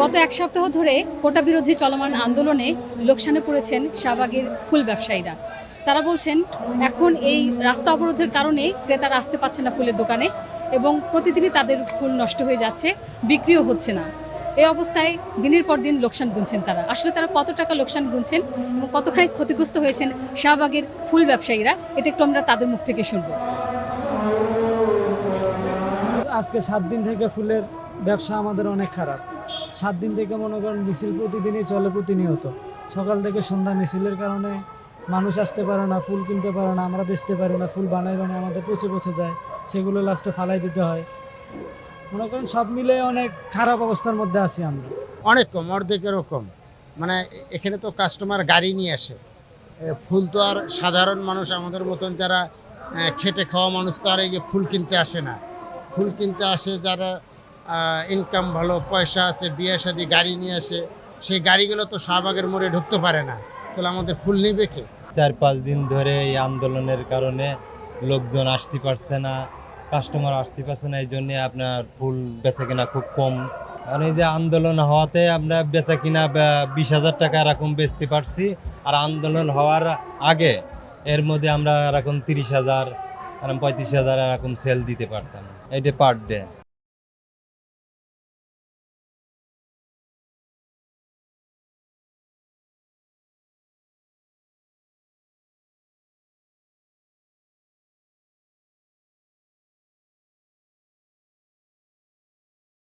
গত এক সপ্তাহ ধরে কোটা বিরোধী চলমান আন্দোলনে লোকসানে পড়েছেন শাহবাগের ফুল ব্যবসায়ীরা। তারা বলছেন, এখন এই রাস্তা অবরোধের কারণে ক্রেতারা আসতে পারছে না ফুলের দোকানে এবং প্রতিদিনই তাদের ফুল নষ্ট হয়ে যাচ্ছে, বিক্রিও হচ্ছে না। এই অবস্থায় দিনের পর দিন লোকসান গুনছেন তারা। আসলে তারা কত টাকা লোকসান গুনছেন এবং কতখানি ক্ষতিগ্রস্ত হয়েছেন শাহবাগের ফুল ব্যবসায়ীরা, এটা একটু আমরা তাদের মুখ থেকে শুনব। আজকে সাত দিন থেকে ফুলের ব্যবসা আমাদের অনেক খারাপ। সাত দিন থেকে মনে করেন মিছিল প্রতিদিনই চলে প্রতিনিয়ত। সকাল থেকে সন্ধ্যা মিছিলের কারণে মানুষ আসতে পারে না, ফুল কিনতে পারে না, আমরা বেচতে পারি না, ফুল বানাই বানাই আমাদের পচে পচে যায়, সেগুলো লাস্টে ফালাই দিতে হয়। মনে করেন সব মিলে অনেক খারাপ অবস্থার মধ্যে আছি আমরা। অনেক কম অর্ধেকেরও কম মানে এখানে তো কাস্টমার গাড়ি নিয়ে আসে। ফুল তো আর সাধারণ মানুষ আমাদের মতন যারা খেটে খাওয়া মানুষ তো আর এই যে ফুল কিনতে আসে না। ফুল কিনতে আসে যারা ইনকাম ভালো পয়সা আছে বিয়ে শাদি গাড়ি নিয়ে আসে সেই গাড়িগুলো তো শাহবাগের মোড়ে ঢুকতে পারে না। তাহলে আমাদের ফুল নেবে কে? চার পাঁচ দিন ধরে এই আন্দোলনের কারণে লোকজন আসতে পারছে না। কাস্টমার আসতে পারছে না এই জন্যে আপনার ফুল বেচা কিনা খুব কম। আর এই যে আন্দোলন হওয়াতে আমরা বেচা কিনা বিশ হাজার টাকা এরকম বেচতে পারছি। আর আন্দোলন হওয়ার আগে এর মধ্যে আমরা এরকম তিরিশ হাজার, এরকম পঁয়ত্রিশ হাজার এরকম সেল দিতে পারতাম। এটা পার ডে